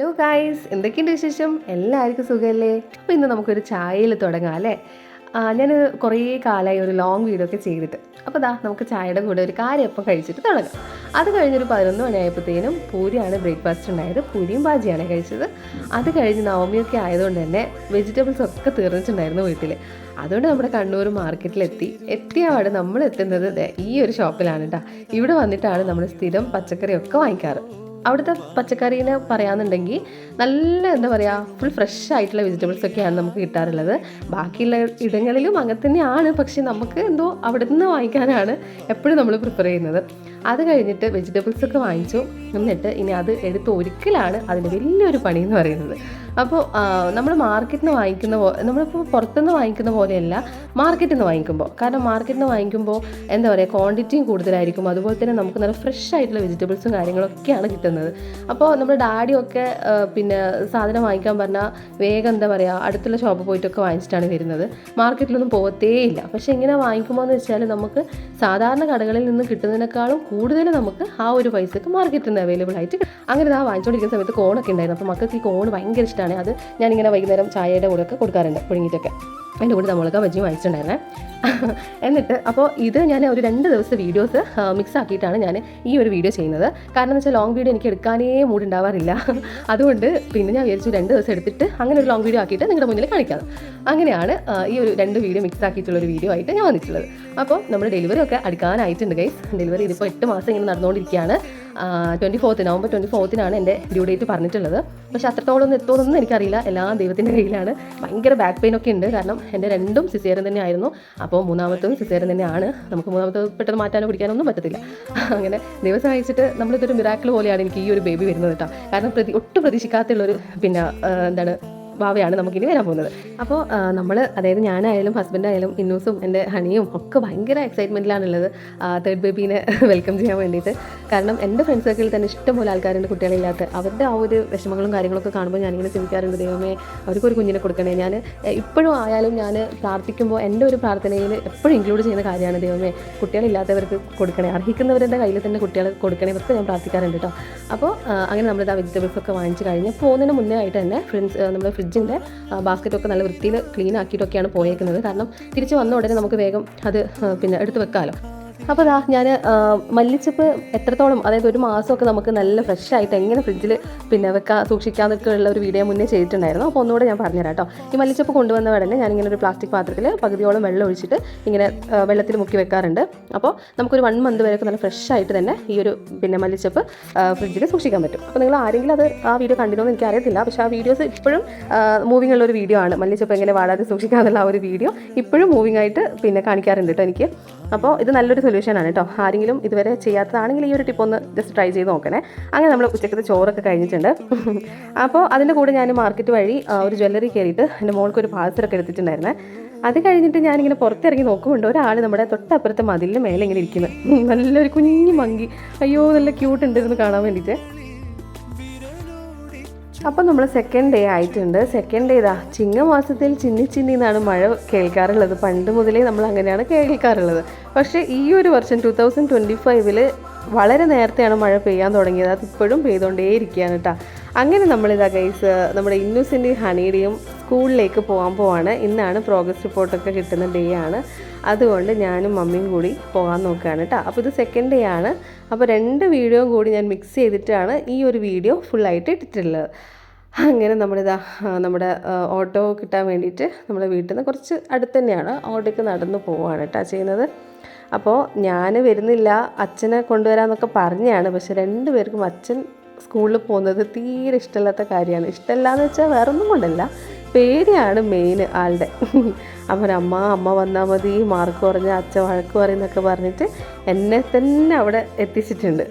Hello guys എന്തൊക്കെയുണ്ട് വിശേഷം? എല്ലാവർക്കും സുഖമല്ലേ? അപ്പോൾ ഇന്ന് നമുക്കൊരു ചായയിൽ തുടങ്ങാം അല്ലേ? ഞാൻ കുറേ കാലമായി ഒരു ലോങ് വീഡിയോ ഒക്കെ ചെയ്തിട്ട്. അപ്പോൾ ദാ നമുക്ക് ചായയുടെ കൂടെ ഒരു കാര്യം കാര്യപ്പം കഴിച്ചിട്ട് തുടങ്ങാം. അത് കഴിഞ്ഞൊരു പതിനൊന്ന് മണിയായപ്പോഴത്തേനും പൂരിയാണ് ബ്രേക്ക്ഫാസ്റ്റ് ഉണ്ടായത്. പൂരിയും ബാജിയാണ് കഴിച്ചത്. അത് കഴിഞ്ഞ് നവമിയൊക്കെ ആയതുകൊണ്ട് തന്നെ വെജിറ്റബിൾസ് ഒക്കെ തീർന്നിട്ടുണ്ടായിരുന്നു വീട്ടിൽ അതുകൊണ്ട് നമ്മുടെ കണ്ണൂർ മാർക്കറ്റിലെത്തി. എത്തിയ അവിടെ നമ്മൾ എത്തുന്നത് ഈ ഒരു ഷോപ്പിലാണ് കേട്ടോ ഇവിടെ വന്നിട്ടാണ് നമ്മൾ സ്ഥിരം പച്ചക്കറിയൊക്കെ വാങ്ങിക്കാറ്. അവിടുത്തെ പച്ചക്കറീനെ പറയാന്നുണ്ടെങ്കിൽ നല്ല എന്താ പറയുക ഫുൾ ഫ്രഷ് ആയിട്ടുള്ള വെജിറ്റബിൾസ് ഒക്കെയാണ് നമുക്ക് കിട്ടാറുള്ളത്. ബാക്കിയുള്ള ഇടങ്ങളിലും അങ്ങനെ തന്നെയാണ്. പക്ഷെ നമുക്ക് എന്തോ അവിടെ നിന്ന് വാങ്ങിക്കാനാണ് എപ്പോഴും നമ്മൾ പ്രിഫർ ചെയ്യുന്നത്. അത് കഴിഞ്ഞിട്ട് വെജിറ്റബിൾസ് ഒക്കെ വാങ്ങിച്ചു. എന്നിട്ട് ഇനി അത് എടുത്ത് ഒരിക്കലാണ് അതിന്റെ വലിയൊരു പണി എന്ന് പറയുന്നത് അപ്പോൾ നമ്മൾ മാർക്കറ്റിൽ നിന്ന് വാങ്ങിക്കുന്ന പോ നമ്മളിപ്പോൾ പുറത്തുനിന്ന് വാങ്ങിക്കുന്ന പോലെയല്ല മാർക്കറ്റിൽ നിന്ന് വാങ്ങിക്കുമ്പോൾ. കാരണം മാർക്കറ്റിൽ നിന്ന് വാങ്ങിക്കുമ്പോൾ എന്താ പറയുക ക്വാണ്ടിറ്റിയും കൂടുതലായിരിക്കും. അതുപോലെ തന്നെ നമുക്ക് നല്ല ഫ്രഷ് ആയിട്ടുള്ള വെജിറ്റബിൾസും കാര്യങ്ങളൊക്കെയാണ് കിട്ടുന്നത്. അപ്പോൾ നമ്മുടെ ഡാഡിയൊക്കെ പിന്നെ സാധനം വാങ്ങിക്കാൻ പറഞ്ഞാൽ വേഗം എന്താ പറയുക അടുത്തുള്ള ഷോപ്പിൽ പോയിട്ടൊക്കെ വാങ്ങിച്ചിട്ടാണ് വരുന്നത്. മാർക്കറ്റിലൊന്നും പോകത്തേയില്ല പക്ഷേ ഇങ്ങനെ വാങ്ങിക്കുമ്പോൾ എന്ന് വെച്ചാൽ നമുക്ക് സാധാരണ കടകളിൽ നിന്ന് കിട്ടുന്നതിനേക്കാളും കൂടുതൽ നമുക്ക് ആ ഒരു പൈസക്ക് മാർക്കറ്റിൽ നിന്ന് അവൈലബിൾ ആയിട്ട്. അങ്ങനെ ആ വാങ്ങിച്ചുകൊണ്ടിരിക്കുന്ന സമയത്ത് കോണൊക്കെ ഉണ്ടായിരുന്നു അപ്പോൾ മക്കൾക്ക് ഈ കോൺ ഭയങ്കര ഇഷ്ടമാണ് അത് ഞാനിങ്ങനെ വൈകുന്നേരം ചായയുടെ കൂടെയൊക്കെ കൊടുക്കാറുണ്ട്. പുഴുങ്ങിയിട്ടൊക്കെ. അതിന്റെ കൂടെ നമ്മളൊക്കെ ബജ്ജി വാങ്ങിച്ചിട്ടുണ്ടായിരുന്നേ. എന്നിട്ട് അപ്പോൾ ഇത് ഞാൻ ഒരു രണ്ട് ദിവസത്തെ വീഡിയോസ് മിക്സ് ആക്കിയിട്ടാണ് ഞാൻ ഈ ഒരു വീഡിയോ ചെയ്യുന്നത്. കാരണം എന്ന് വെച്ചാൽ ലോങ് വീഡിയോ എനിക്ക് എടുക്കാനേ മൂഡ് ഉണ്ടാവാറില്ല. അതുകൊണ്ട് പിന്നെ ഞാൻ വിചാരിച്ചു രണ്ട് ദിവസം എടുത്തിട്ട് അങ്ങനെ ഒരു ലോങ് വീഡിയോ ആക്കിയിട്ട് നിങ്ങളുടെ മുന്നിൽ കാണിക്കാം. അങ്ങനെയാണ് ഈ ഒരു രണ്ട് വീഡിയോ മിക്സ് ആക്കിയിട്ടുള്ള ഒരു വീഡിയോ ആയിട്ട് ഞാൻ വന്നിട്ടുള്ളത്. അപ്പോൾ നമ്മുടെ ഡെലിവറി ഒക്കെ അടുക്കാനായിട്ടുണ്ട് ഗൈസ് ഡെലിവറി ഇതിപ്പോൾ എട്ട് മാസം ഇങ്ങനെ നടന്നുകൊണ്ടിരിക്കുകയാണ്. ട്വന്റി ഫോർത്ത് നവംബർ ട്വന്റി ഫോർത്തിനാണ് എന്റെ ഡ്യൂ ഡേറ്റ് പറഞ്ഞിട്ടുള്ളത്. പക്ഷെ അത്രത്തോളം ഒന്നും എത്തുമെന്നൊന്നും എനിക്കറിയില്ല. എല്ലാ ദൈവത്തിന്റെ കയ്യിലാണ്. ഭയങ്കര ബാക്ക് പെയിൻ ഒക്കെ ഉണ്ട്. കാരണം എന്റെ രണ്ടും സിസേറിയൻ തന്നെയായിരുന്നു. അപ്പോൾ മൂന്നാമത്തും സിസേറിയൻ തന്നെയാണ്. നമുക്ക് മൂന്നാമത്തെ പെട്ടെന്ന് മാറ്റാനോ പിടിക്കാനോ ഒന്നും പറ്റത്തില്ല. അങ്ങനെ ദൈവം സഹായിച്ചിട്ട് നമ്മളിതൊരു മിറാക്കിൾ പോലെയാണ് എനിക്ക് ഈ ഒരു ബേബി വരുന്നത് കേട്ടോ. കാരണം പ്രതി ഒട്ടും പ്രതീക്ഷിക്കാത്തുള്ളൊരു പിന്നെ എന്താണ് ഭാവയാണ് നമുക്കിനി വരാൻ പോകുന്നത്. അപ്പോൾ നമ്മൾ അതായത് ഞാനായാലും ഹസ്ബൻഡായാലും ഇന്നൂസും എന്റെ ഹണിയും ഒക്കെ ഭയങ്കര എക്സൈറ്റ്മെന്റിലാണുള്ളത് തേർഡ് ബേബീനെ വെൽക്കം ചെയ്യാൻ വേണ്ടിയിട്ട്. കാരണം എന്റെ ഫ്രണ്ട്സ് സർക്കിളിൽ തന്നെ ഇഷ്ടംപോലെ ആൾക്കാരുണ്ട് കുട്ടികളില്ലാത്ത. അവരുടെ ആ ഒരു വിഷമങ്ങളും കാര്യങ്ങളൊക്കെ കാണുമ്പോൾ ഞാനിങ്ങനെ ചിന്തിക്കാറുണ്ട് ദൈവമേ അവർക്കൊരു കുഞ്ഞിനെ കൊടുക്കണേ. ഞാൻ ഇപ്പോഴും ആയാലും ഞാൻ പ്രാർത്ഥിക്കുമ്പോൾ എന്റെ ഒരു പ്രാർത്ഥനയിൽ എപ്പോഴും ഇൻക്ലൂഡ് ചെയ്യുന്ന കാര്യമാണ് ദൈവമേ കുട്ടികളില്ലാത്തവർക്ക് കൊടുക്കണേ. അർഹിക്കുന്നവരുടെ കയ്യിൽ തന്നെ കുട്ടികളെ കൊടുക്കണേ എന്നൊക്കെ ഞാൻ പ്രാർത്ഥിക്കാറുണ്ട് കേട്ടോ അപ്പോൾ അങ്ങനെ നമ്മളിത് ആ വെജിറ്റബിൾസ് ഒക്കെ വാങ്ങിച്ച് കഴിഞ്ഞ് പോകുന്നതിന് മുന്നേ ആയിട്ട് തന്നെ ഫ്രണ്ട്സ് നമ്മുടെ ഫ്രിഡ്ജിന്റെ ബാസ്ക്കറ്റൊക്കെ നല്ല വൃത്തിയിൽ ക്ലീൻ ആക്കിയിട്ടൊക്കെയാണ് പോയേക്കുന്നത്. കാരണം തിരിച്ച് വന്ന ഉടനെ നമുക്ക് വേഗം അത് പിന്നെ എടുത്ത് വെക്കാമല്ലോ അപ്പോൾ ഞാൻ മല്ലിച്ചപ്പ് എത്രത്തോളം അതായത് ഒരു മാസമൊക്കെ നമുക്ക് നല്ല ഫ്രഷ് ആയിട്ട് എങ്ങനെ ഫ്രിഡ്ജിൽ പിന്നെ വെക്കാൻ സൂക്ഷിക്കാന്നൊക്കെ ഉള്ള ഒരു വീഡിയോ മുന്നേ ചെയ്തിട്ടുണ്ടായിരുന്നു. അപ്പോൾ ഒന്നുകൂടെ ഞാൻ പറഞ്ഞുതരാം കേട്ടോ ഈ മല്ലിച്ചപ്പ് കൊണ്ടുവന്ന ഉടനെ ഞാനിങ്ങനെ ഒരു പ്ലാസ്റ്റിക് പാത്രത്തിൽ പകുതിയോളം വെള്ളം ഒഴിച്ചിട്ട് ഇങ്ങനെ വെള്ളത്തിൽ മുക്കി വെക്കാറുണ്ട്. അപ്പോൾ നമുക്കൊരു വൺ മന്ത് വരെയൊക്കെ നല്ല ഫ്രഷ് ആയിട്ട് തന്നെ ഈ ഒരു പിന്നെ മല്ലിച്ചപ്പ് ഫ്രിഡ്ജിൽ സൂക്ഷിക്കാൻ പറ്റും. അപ്പോൾ നിങ്ങൾ ആരെങ്കിലും അത് ആ വീഡിയോ കണ്ടിരുന്നോ എന്ന് എനിക്കറിയത്തില്ല പക്ഷേ ആ വീഡിയോസ് ഇപ്പോഴും മൂവിങ് ഉള്ള ഒരു വീഡിയോ ആണ്. മല്ലിച്ചപ്പ് എങ്ങനെ വാടാതെ സൂക്ഷിക്കാന്നുള്ള ആ ഒരു വീഡിയോ ഇപ്പോഴും മൂവിങ് ആയിട്ട് പിന്നെ കാണിക്കാറുണ്ട് കേട്ടോ എനിക്ക്. അപ്പോൾ ഇത് നല്ലൊരു സൊല്യൂഷനാണ് കേട്ടോ ആരെങ്കിലും ഇതുവരെ ചെയ്യാത്തതാണെങ്കിൽ ഈ ഒരു ടിപ്പ് ഒന്ന് ജസ്റ്റ് ട്രൈ ചെയ്ത് നോക്കണേ. അങ്ങനെ നമ്മൾ ഉച്ചക്കത്തെ ചോറൊക്കെ കഴിഞ്ഞിട്ടുണ്ട്. അപ്പോൾ അതിന്റെ കൂടെ ഞാൻ മാർക്കറ്റ് വഴി ഒരു ജ്വല്ലറി കയറിയിട്ട് എന്റെ മോൾക്ക് ഒരു പാഴ്സലൊക്കെ എടുത്തിട്ടുണ്ടായിരുന്നേ. അത് കഴിഞ്ഞിട്ട് ഞാനിങ്ങനെ പുറത്തിറങ്ങി നോക്കുമ്പോൾ ഒരാൾ നമ്മുടെ തൊട്ടപ്പുറത്തെ മതിലിന് മേലെ ഇങ്ങനെ ഇരിക്കുന്നത് നല്ലൊരു കുഞ്ഞു മങ്കി. അയ്യോ നല്ല ക്യൂട്ട് ഉണ്ടായിരുന്നു കാണാൻ വേണ്ടിയിട്ട് അപ്പം നമ്മൾ സെക്കൻഡ് ഡേ ആയിട്ടുണ്ട്. സെക്കൻഡ് ഡേ ഇതാ ചിങ്ങമാസത്തിൽ ചിന്നി ചിന്നി എന്നാണ് മഴ കേൾക്കാറുള്ളത്. പണ്ട് മുതലേ നമ്മൾ അങ്ങനെയാണ് കേൾക്കാറുള്ളത്. പക്ഷേ ഈ ഒരു വർഷം ടു തൗസൻഡ് ട്വന്റി ഫൈവിൽ വളരെ നേരത്തെയാണ് മഴ പെയ്യാൻ തുടങ്ങിയത്. അത് ഇപ്പോഴും പെയ്തുകൊണ്ടേയിരിക്കുകയാണ് കേട്ടോ. അങ്ങനെ നമ്മളിതാ ഗൈസ് നമ്മുടെ ഇന്നൂസിന്റെയും ഹണിയുടെയും സ്കൂളിലേക്ക് പോകാൻ പോവാണ്. ഇന്നാണ് പ്രോഗ്രസ് റിപ്പോർട്ടൊക്കെ കിട്ടുന്ന ഡേ ആണ്. അതുകൊണ്ട് ഞാനും മമ്മിയും കൂടി പോകാൻ നോക്കുകയാണ് കേട്ടോ. അപ്പോൾ ഇത് സെക്കൻഡ് ഡേ ആണ്. അപ്പോൾ രണ്ട് വീഡിയോ കൂടി ഞാൻ മിക്സ് ചെയ്തിട്ടാണ് ഈ ഒരു വീഡിയോ ഫുള്ളായിട്ട് ഇട്ടിട്ടുള്ളത്. അങ്ങനെ നമ്മളിതാ നമ്മുടെ ഓട്ടോ കിട്ടാൻ വേണ്ടിയിട്ട് നമ്മുടെ വീട്ടിൽ നിന്ന് കുറച്ച് അടുത്ത് തന്നെയാണ്. ഓട്ടോയ്ക്ക് നടന്ന് പോവുകയാണ് കേട്ടോ ചെയ്യുന്നത്. അപ്പോൾ ഞാൻ വരുന്നില്ല അച്ഛനെ കൊണ്ടുവരാമെന്നൊക്കെ പറഞ്ഞാണ്. പക്ഷെ രണ്ടുപേർക്കും അച്ഛൻ സ്കൂളിൽ പോകുന്നത് തീരെ ഇഷ്ടമില്ലാത്ത കാര്യമാണ്. ഇഷ്ടമല്ല എന്ന് വെച്ചാൽ വേറൊന്നും കൊണ്ടല്ല. പേടിയാണ് മെയിൻ ആളുടെ. അവൻ അമ്മ അമ്മ വന്നാൽ മതി മാർക്ക് കുറഞ്ഞ അച്ഛൻ വഴക്ക് പറയുന്നൊക്കെ പറഞ്ഞിട്ട് എന്നെ തന്നെ അവിടെ എത്തിച്ചിട്ടുണ്ട്.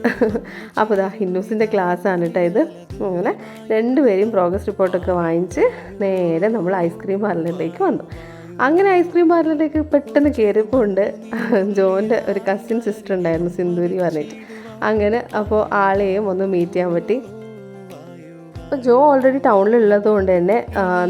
അപ്പോൾ ഇതാ ഹിന്ദുസിന്റെ ക്ലാസ്സാണ് കേട്ടോ ഇത്. അങ്ങനെ രണ്ടുപേരെയും പ്രോഗ്രസ് റിപ്പോർട്ടൊക്കെ വാങ്ങിച്ച് നേരെ നമ്മൾ ഐസ്ക്രീം പാർലറിലേക്ക് വന്നു. അങ്ങനെ ഐസ്ക്രീം പാർലറിലേക്ക് പെട്ടെന്ന് കയറിയപ്പോൾ ഉണ്ട് ജോന്റെ ഒരു കസിൻ സിസ്റ്റർ ഉണ്ടായിരുന്നു സിന്ദൂരി പറഞ്ഞിട്ട്. അങ്ങനെ അപ്പോൾ ആളെയും ഒന്ന് മീറ്റ് ചെയ്യാൻ പറ്റി. അപ്പോൾ ജോ ഓൾറെഡി ടൗണിലുള്ളത് കൊണ്ട് തന്നെ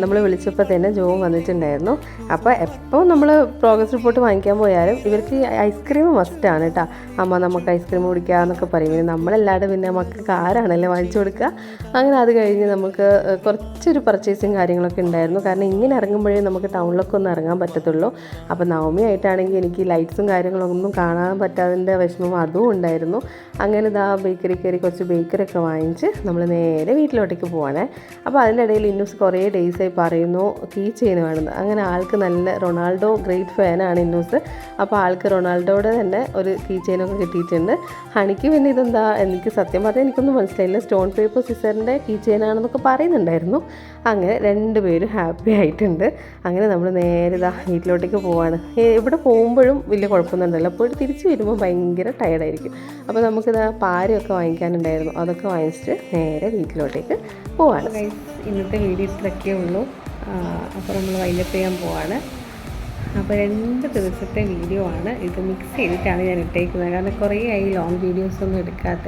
നമ്മൾ വിളിച്ചപ്പോൾ തന്നെ ജോ വന്നിട്ടുണ്ടായിരുന്നു. അപ്പോൾ എപ്പോൾ നമ്മൾ പ്രോഗ്രസ് റിപ്പോർട്ട് വാങ്ങിക്കാൻ പോയാലും ഇവർക്ക് ഐസ്ക്രീം മസ്റ്റാണ് കേട്ടോ അമ്മ നമുക്ക് ഐസ്ക്രീം കുടിക്കുക എന്നൊക്കെ പറയും. പിന്നെ നമ്മളെല്ലാവരും പിന്നെ മക്കൾക്ക് ആരാണല്ലേ വാങ്ങിച്ചു കൊടുക്കുക? അങ്ങനെ അത് കഴിഞ്ഞ് നമുക്ക് കുറച്ചൊരു പർച്ചേസും കാര്യങ്ങളൊക്കെ ഉണ്ടായിരുന്നു. കാരണം ഇങ്ങനെ ഇറങ്ങുമ്പോഴേ നമുക്ക് ടൗണിലൊക്കെ ഒന്ന് ഇറങ്ങാൻ പറ്റത്തുള്ളൂ. അപ്പോൾ നവമി ആയിട്ടാണെങ്കിൽ എനിക്ക് ലൈറ്റ്സും കാര്യങ്ങളൊന്നും കാണാൻ പറ്റാതിന്റെ വിഷമം അതും ഉണ്ടായിരുന്നു. അങ്ങനെ ഇതാ ബേക്കറി കയറി കുറച്ച് ബേക്കറി ഒക്കെ വാങ്ങിച്ച് നമ്മൾ നേരെ വീട്ടിലോട്ടേക്ക് പോവാണേ. അപ്പോൾ അതിന്റെ ഇടയിൽ ഇന്നൂസ് കുറേ ഡേയ്സായി പറയുന്നു കീ ചെയിൻ വേണമെന്ന് അങ്ങനെ ആൾക്ക് നല്ല റൊണാൾഡോ ഗ്രേറ്റ് ഫാനാണ് ഇന്നൂസ്. അപ്പോൾ ആൾക്ക് റൊണാൾഡോയുടെ തന്നെ ഒരു കീ ചെയിനൊക്കെ കിട്ടിയിട്ടുണ്ട്. ഹണിക്ക് പിന്നെ ഇതെന്താ? എനിക്ക് സത്യം പറഞ്ഞാൽ എനിക്കൊന്നും മനസ്സിലായില്ല. സ്റ്റോൺ പേപ്പർ സിസറിന്റെ കീ ചെയിനാണെന്നൊക്കെ പറയുന്നുണ്ടായിരുന്നു. അങ്ങനെ രണ്ടുപേരും ഹാപ്പി ആയിട്ടുണ്ട്. അങ്ങനെ നമ്മൾ നേരെ ഇതാ വീട്ടിലോട്ടേക്ക് പോവാണ്. ഇവിടെ പോകുമ്പോഴും വലിയ കുഴപ്പമൊന്നുണ്ടല്ലോ അപ്പോൾ തിരിച്ച് വരുമ്പോൾ ഭയങ്കര ടയർഡായിരിക്കും അപ്പോൾ നമുക്കിത് പാരയൊക്കെ വാങ്ങിക്കാനുണ്ടായിരുന്നു. അതൊക്കെ വാങ്ങിച്ചിട്ട് നേരെ വീട്ടിലോട്ടേക്ക് പോവാണ്. ഇന്നത്തെ വീഡിയോ ഇത്രയൊക്കെ ഉള്ളൂ. അപ്പോൾ നമ്മൾ വൈൻഡപ്പ് ചെയ്യാൻ പോവാണ്. അപ്പോൾ രണ്ട് ദിവസത്തെ വീഡിയോ ആണ്. ഇത് മിക്സ് ചെയ്തിട്ടാണ് ഞാൻ ഇട്ടേക്കുന്നത്. കാരണം കുറേ ആയി ലോങ് വീഡിയോസൊന്നും എടുക്കാത്ത.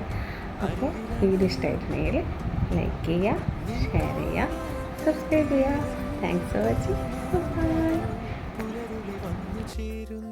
അപ്പോൾ വീഡിയോ ഇഷ്ടമായിട്ടുണ്ടെങ്കിൽ ലൈക്ക് ചെയ്യുക ഷെയർ ചെയ്യുക സബ്സ്ക്രൈബ് ചെയ്യുക. Thanks for watching bye